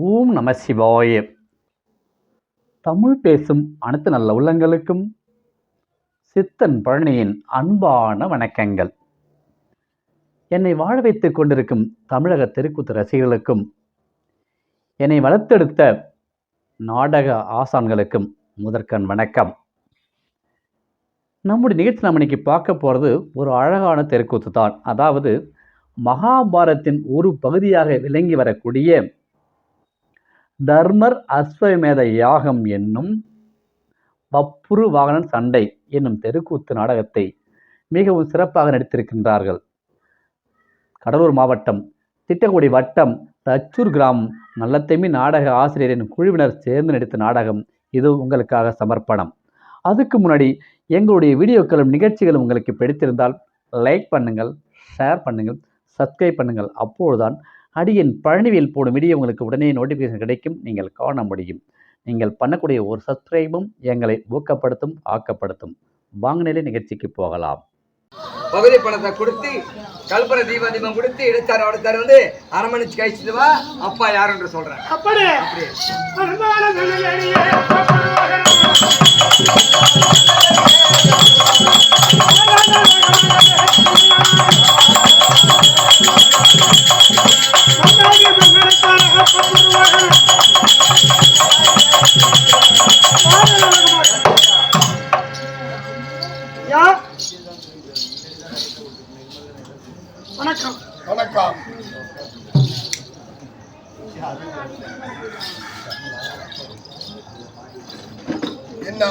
ஓம் நம சிவாய. தமிழ் பேசும் அனைத்து நல்ல உள்ளங்களுக்கும் சித்தன் பழனியின் அன்பான வணக்கங்கள். என்னை வாழ வைத்துக் கொண்டிருக்கும் தமிழக தெருக்கூத்து ரசிகர்களுக்கும் என்னை வளர்த்தெடுத்த நாடக ஆசான்களுக்கும் முதற்கண் வணக்கம். நம்முடைய நிகழ்ச்சி நம்ம இன்றைக்கி பார்க்க போகிறது ஒரு அழகான தெருக்கூத்து தான் அதாவது மகாபாரத்தின் ஒரு பகுதியாக விளங்கி வரக்கூடிய தர்மர் அஸ்வமேத யாகம் என்னும் வப்புரு வாகனன் சண்டை என்னும் தெருக்கூத்து நாடகத்தை மிகவும் சிறப்பாக நடித்திருக்கின்றார்கள். கடலூர் மாவட்டம் திட்டக்குடி வட்டம் தச்சூர் கிராமம் நல்லத்தெமி நாடக ஆசிரியரின் குழுவினர் சேர்ந்து நடித்த நாடகம் இது உங்களுக்காக சமர்ப்பணம். அதுக்கு முன்னாடி எங்களுடைய வீடியோக்களும் நிகழ்ச்சிகளும் உங்களுக்கு பிடித்திருந்தால் லைக் பண்ணுங்கள் ஷேர் பண்ணுங்கள் சப்ஸ்கிரைப் பண்ணுங்கள். அப்போதுதான் அடியின் பழனிவேல் போடும் வீடியோ உங்களுக்கு உடனே நோட்டிஃபிகேஷன் கிடைக்கும். நீங்கள் காண முடியும். நீங்கள் பண்ணக்கூடிய ஒரு சப்ஸ்கிரைபும் எங்களை ஊக்கப்படுத்தும் ஆக்கப்படுத்தும். வாங்கினிலை நிகழ்ச்சிக்கு போகலாம். பகுதி பணத்தை கொடுத்து கல்பனை தீப தீபம் கொடுத்து இடைச்சார உடைச்சாரு வந்து அரமணிச்சு கழிச்சுட்டு வா. அப்பா யாருன்ற சொல்றேன். அப்படி வணக்கம். வணக்கம். என்ன?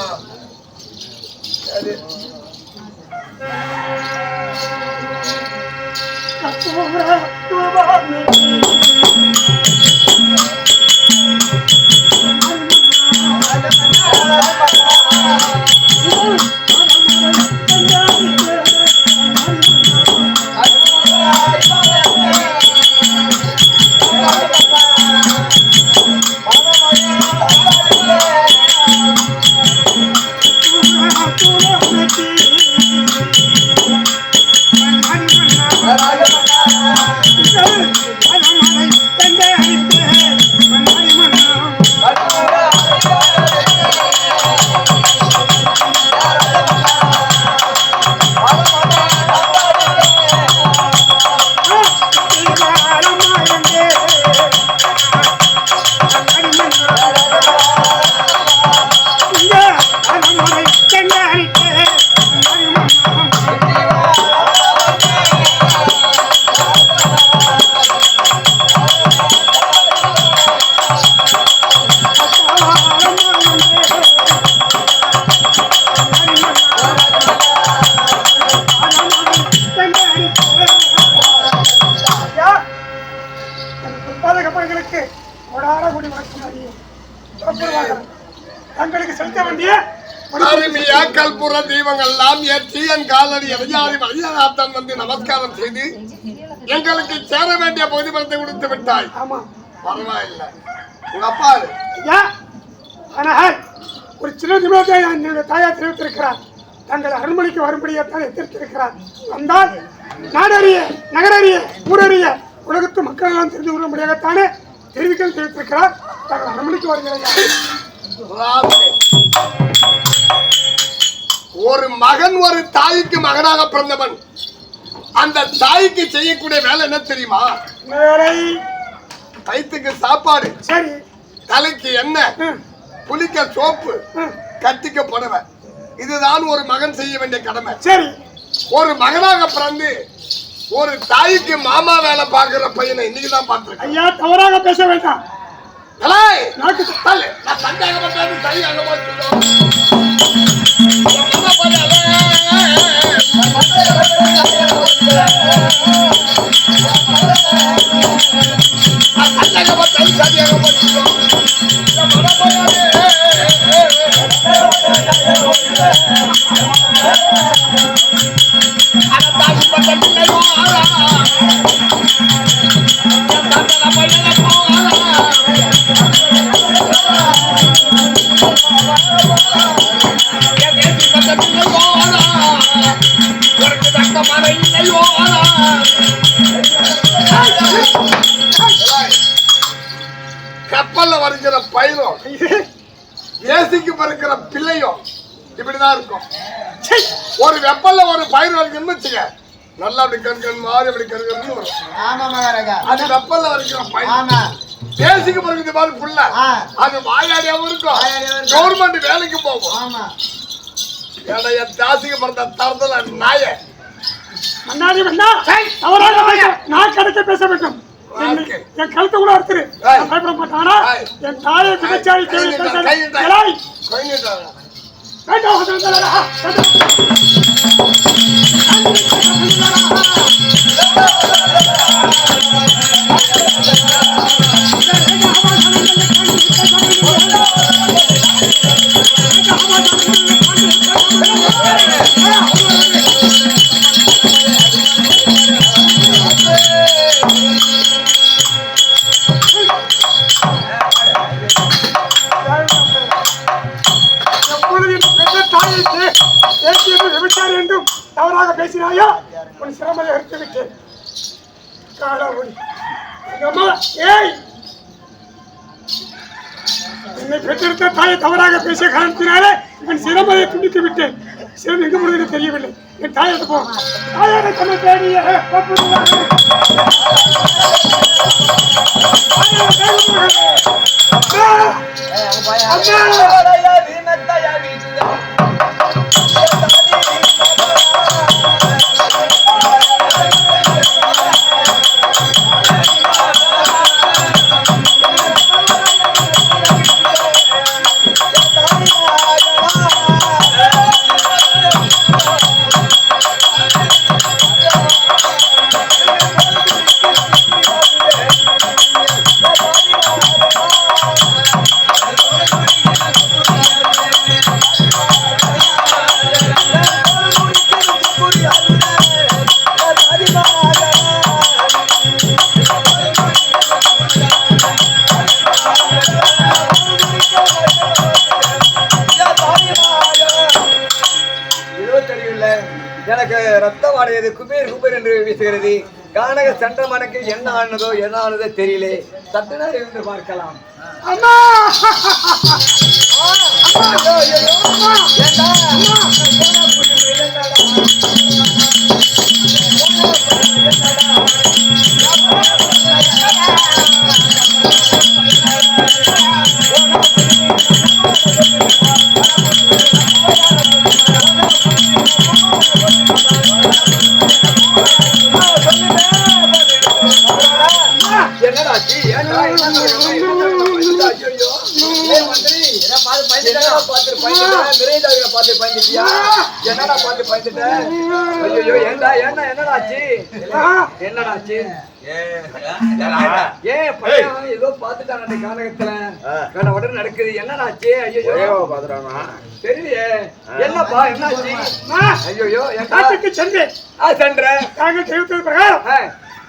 நமஸ்காரம் செய்து எங்களுக்கு சேர வேண்டிய பகுதி பணத்தை கொடுத்து விட்டாய். பரவாயில்லை. உங்க அப்பா யாரு? ஐயா ஆனால் ஒரு சின்ன நிமிடத்தை என்னுடைய தாயார் தெரிவித்திருக்கிறார். தங்கள் அரண்மனைக்கு வரும்படியாத்தான் எதிர்த்திருக்கிறார் வந்தால் நாடறிய நகரறிய ஊரறிய உலகத்து மக்கள் எல்லாம் தெரிந்து கொள்ளும்படியாகத்தானே தெரிவிக்க தெரிவித்திருக்கிறார். தங்கள் அரண்மனைக்கு வருகிறார் ஒரு மகன் ஒரு தாய்க்கு மகனாக பிறந்தவன் அந்த தாய்க்கு செய்யக்கூடிய வேலை என்ன தெரியுமா? வயிற்றுக்கு சாப்பாடு. சரி. தலைக்கு எண்ணெய். ம், குளிக்க சோப்பு. கட்டிக்க புடவை. இதுதான் ஒரு மகன் செய்ய வேண்டிய கடமை. சரி. ஒரு மகனாக பிறந்து ஒரு தாய்க்கு மாமா வேலை பார்க்கிற பையனை இன்னைக்கு தான் பார்த்திருக்கேன். ஐயா தவறாக பேச வேண்டாம். நான் சந்தேகப்பட்டது சரி நான் சந்தேகப்பட்டது வச்சுக்க. நல்லா அப்படி கண்கண் மாறி அப்படி கண்கண் வரும். ஆமா மகாராஜா. அது பயிர் ஆமா. தேசிக்கு பிறகு மாதிரி புள்ள. அது வாயாடியாவும் இருக்கும். கவர்மெண்ட் வேலைக்கு போகும். ஆமா. ஏன்னா என் தாசிக்கு பிறந்த தரத்துல நாய. முன்னாடி வந்தா தவறாக பேச நான் கணக்க பேச வேண்டும். என் கழுத்தை கூட அறுத்துரு. பயப்பட மாட்டானா. என் தாயை விபச்சாரி கை தாயை தவறாக பேசிய காரணத்தினாலே இவன் சிரமத்தை துண்டித்து விட்டேன். சிரம் எங்கு முடிவது தெரியவில்லை. என் தாயை போ தாயோட தன்னை தேடிய. அம்மா! வீசுகிறது கானக சண்டமனுக்கு என்ன ஆனதோ என்ன ஆனதோ தெரியல சட்டனர் என்று பார்க்கலாம் அம்மா ஐயோ, என்னடா பார்த்து பயந்துட்ட? மிரேதாவில பார்த்து பயந்துட்டியா? என்னடா? ஏன்டா? என்னடா? ஆச்சு? என்னடா ஆச்சு? ஏதோ பார்த்துட்டானே கானகத்துல கண்ட உடனே நடக்குது. என்னடா ஆச்சு ஐயோ தெரியலையே. என்னப்பா என்னாச்சு? ஐயோ சென்றேன். ஆ சென்ற தாங்கள் தெரிவித்தது பிரகாரம்.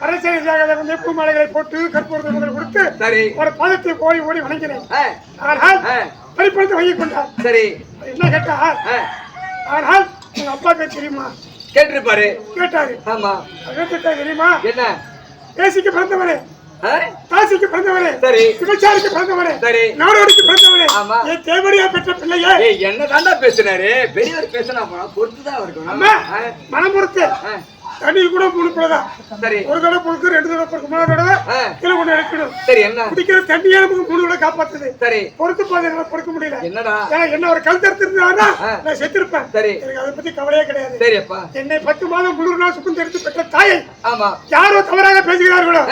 அரசியல் வந்து பூ மாலைகளை போட்டு கற்பூரத்தை முதல் கொடுத்து சரி. ஒரு பாதத்தை ஓடி ஓடி வணங்கினேன். ஆனால் ஆ, பறிப்பழுத்து வாங்கி கொண்டார். சரி. என்ன கேட்டார்? ஆனால் உங்க அப்பாவுக்கு தெரியுமா? கேட்டிருப்பாரு. கேட்டாரு. ஆமா. கேட்டுட்டா தெரியுமா? என்ன? தேசிக்கு பிறந்தவரே. ஆ? தாசிக்கு பிறந்தவரே. சரி. விபச்சாரிக்கு பிறந்தவரே. சரி. நாடோடிக்கு பிறந்தவரே. ஆமா. என் தேவடியா பெற்ற பிள்ளையே. என்ன தாண்டா பேசுனாரு? பெரியவர் பேசினா பொறுத்துதான் இருக்கணும் அம்மா ஆ, மனம் பொறுத்து ஆ, தண்ணீர் கூட பிள்ளைதான் சரி. ஒரு தடவை பொழுது ரெண்டு தடவை பொழுது மூணு தடவை. கீழே கொண்டு எடுக்கணும் சரி என்ன? குடிக்கிற தண்ணியே நமக்கு மூணு விட காப்பாத்துது. சரி. பொறுத்து பாதை என்னால பொறுக்க முடியல. என்னடா? என்ன ஒரு கல் தடுத்திருந்தாருன்னா ஆ. நான் செத்திருப்பேன். சரி. எனக்கு அதை பத்தி கவலையே கிடையாது. சரியப்பா என்னை பத்து மாதம் முழு நாள் சுத்தம் எடுத்து பெற்ற தாயை ஆமா. யாரோ தவறாக பேசுகிறார்களோ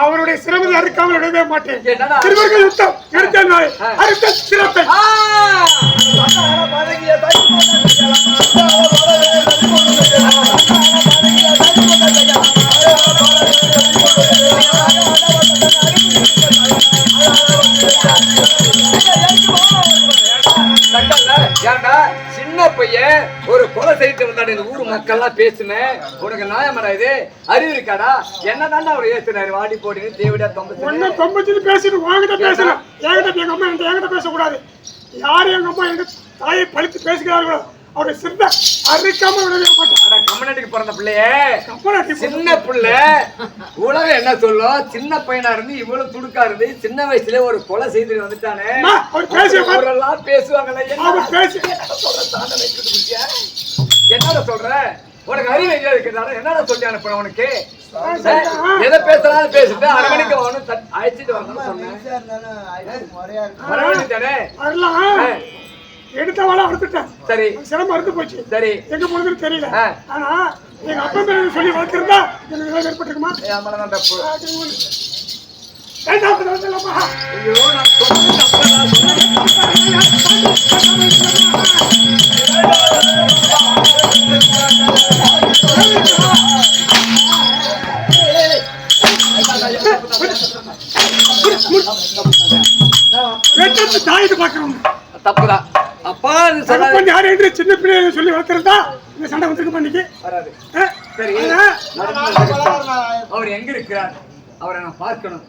அவருடைய சிரமத்தை அறுக்காமல் விடவே மாட்டேன்? திருவர்கள் யுத்தம் எடுத்த நாள் ஆ. அறுத்த சிறப்பை பையன் ஒரு கொலை செய்து வந்தாடு இந்த ஊர் மக்கள்லாம் பேசுனேன் உனக்கு நியாயமாடா இது? அறிவு இருக்காடா? என்னதாண்டா அவர் ஏத்துனாரு? வாடி போடி தேவிடா தொம்பு ஒன்னும் தொம்பச்சுன்னு பேசிட்டு உங்ககிட்ட பேசலாம் என்கிட்ட எங்க அம்மா என்கிட்ட பேசக்கூடாது. யார் எங்க அம்மா எங்க தாயை பழித்து பேசுகிறார்களோ அவருடைய சிறந்த அறுக்காம விடவே மாட்டான் அட கம்யூனிட்டிக்கு பிறந்த பிள்ளையே. சின்ன பிள்ளை. உலகம் என்ன சொல்லும்? சின்ன பையனா இருந்து இவ்வளவு துடுக்கா இருந்து சின்ன வயசுல ஒரு கொலை செய்து வந்துட்டானே. அவரெல்லாம் பேசுவாங்கல்ல? என்னடா சொல்ற? உனக்கு அறிவு எங்க இருக்கிறாரு என்னடா சொல்லி உனக்கு? எதை பேசுறாலும் பேசிட்டு அரை மணிக்கு அழைச்சிட்டு வரணும்னு சொன்னேன். வர வேண்டியதானே வரலாம் எடுத்த வாழ அறுத்துட்டேன் சரி சிரமம் அறுத்து போச்சு சரி எங்க போனதுன்னு தெரியல. ஆனா எங்க அப்பா பேர் சொல்லி வளர்த்திருந்தா எனக்கு ஏதாவது ஏற்பட்டிருக்குமா என் மேலதான் தப்பு. ஐயோ நான் வெட்டத்து தாயிட்டு பார்க்கணும் தப்புதான் அப்பா தகப்பன் யார் என்று சின்ன பிள்ளைகளை சொல்லி வளர்த்திருந்தா இந்த சண்டை வந்திருக்குமா இன்னைக்கு வராது? சரி. அவர் எங்க இருக்கிறார்? அவரை நான் பார்க்கணும்.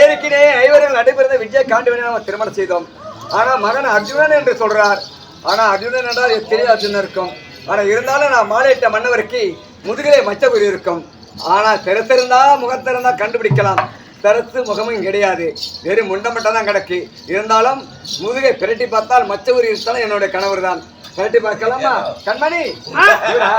ஏற்கனவே ஐவர்கள் நடைபெறுந்த விஜய காண்டவனை நாம் திருமணம் செய்தோம். ஆனா மகன் அர்ஜுனன் என்று சொல்றார். ஆனா அர்ஜுனன் என்றால் எத்தனை அர்ஜுனன் இருக்கும். ஆனா இருந்தாலும் நான் மாலையிட்ட மன்னவருக்கு முதுகிலே மச்சகுரி இருக்கும். ஆனா திறத்திருந்தா முகத்திருந்தா கண்டுபிடிக்கலாம். திறத்து முகமும் கிடையாது. வெறும் முண்டை மட்டும் தான் கிடக்கு. இருந்தாலும் முதுகை பிரட்டி பார்த்தால் மச்சகுரி இருந்தாலும் என்னுடைய கணவர் தான் பிரட்டி பார்க்கலாமா? கண்மணி? இவரா?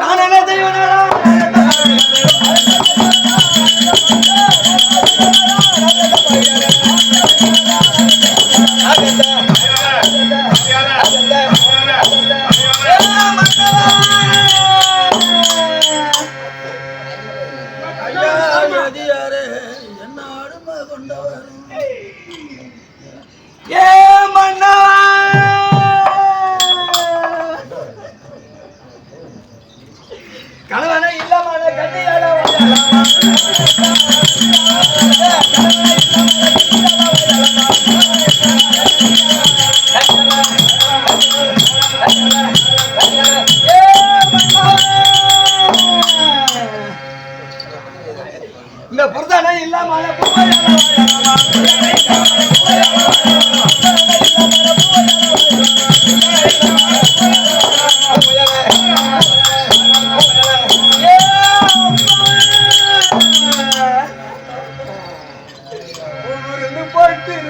நான் என்ன செய்வேனா? Thank you.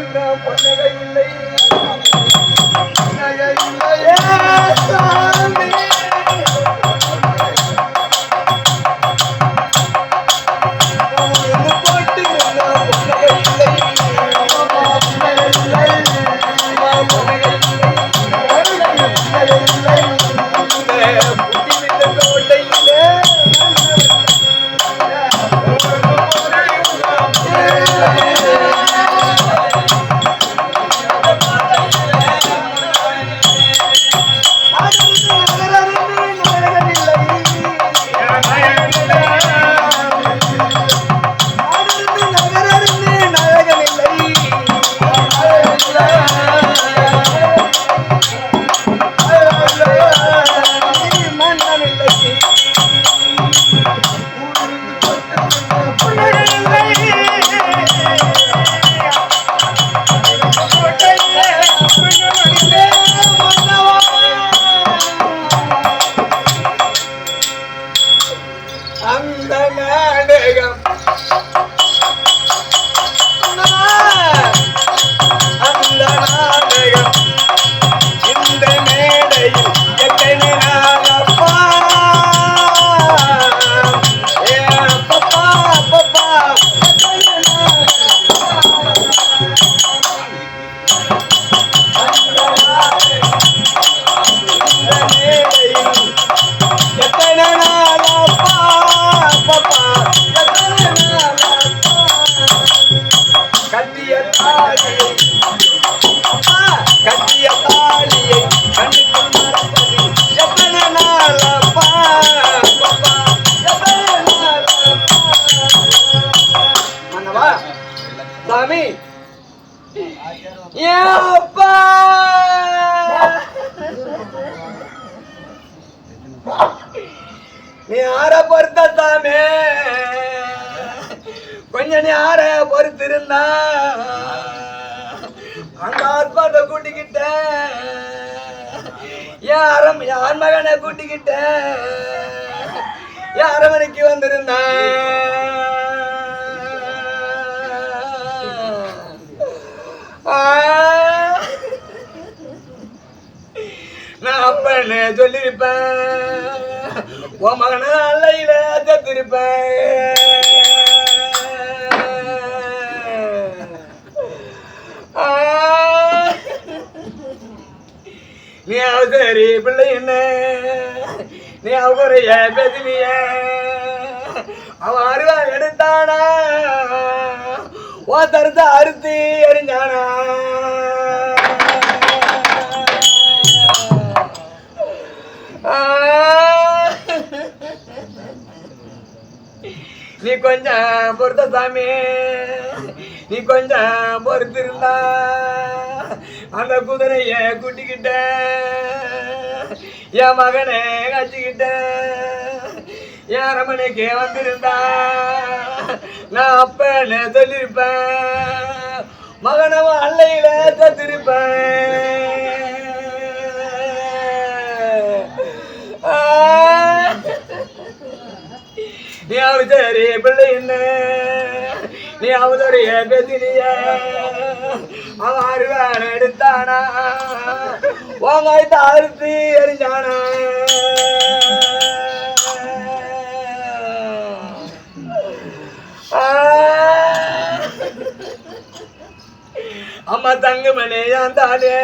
ಇಲ್ಲ ಕೊನೆಗೆ ಇಲ್ಲ அந்த நாடகம். என் அரம் யார் மகனை கூட்டிக்கிட்ட? என் அரமனைக்கு வந்திருந்தா? நான் அப்பன்னு சொல்லியிருப்பேன் உன் மகனை அல்லையில செத்திருப்பேன் நீ அழுதறி பிள்ளை என்ன? நீ அவரைய பேசினிய அவன் அருவா எடுத்தானா? ஓ தருத்த அறுத்து எரிஞ்சானா? நீ கொஞ்சம் பொறுத்த சாமி. நீ கொஞ்சம் பொறுத்திருந்தா. அந்த குதிரைய குட்டிக்கிட்ட என் மகனை கட்டிக்கிட்ட என் அரமனைக்கு வந்திருந்தா நான் அப்பன்னு சொல்லியிருப்பேன் மகனவ அல்லையில தத்திருப்பேன் நீ அவதரி பிள்ளை என்ன? நீ அவளுடைய பேசினிய அவன் அருவான் எடுத்தானா உங்காய்த்த அறுத்து எரிஞ்சானா? அம்மா தங்க மணி தானே.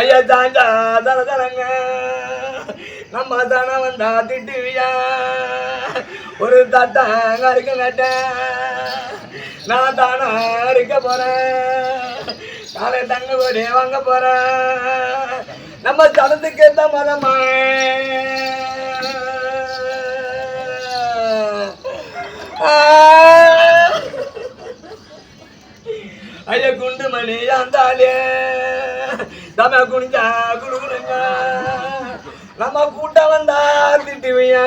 ஐயா தாண்டா தல தலங்க நம்ம தானே வந்தா திட்டுவியா? ஒரு தட்டாங்க இருக்க மாட்டேன் நான் தானா இருக்க போறேன். நாளை தங்க போடே வாங்க போறேன் நம்ம தனத்துக்கு ஏத்த மரமா ஐயா குண்டு மணி ஆந்தாலே தம குனிஞ்சா குடுகுடுங்க நம்ம கூட்ட வந்தா திட்டுவியா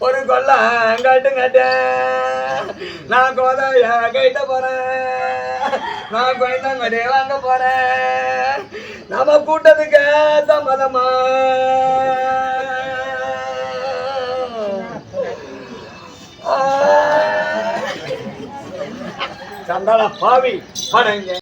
ஒரு கொல்ல கட்டு. கட்டேன் நான் கோதைய கைட்ட போறேன் நான் குழந்தைங்கடி வாங்க போறேன் நம்ம கூட்டத்துக்கு சம்மதமா சந்தான பாவி பணங்க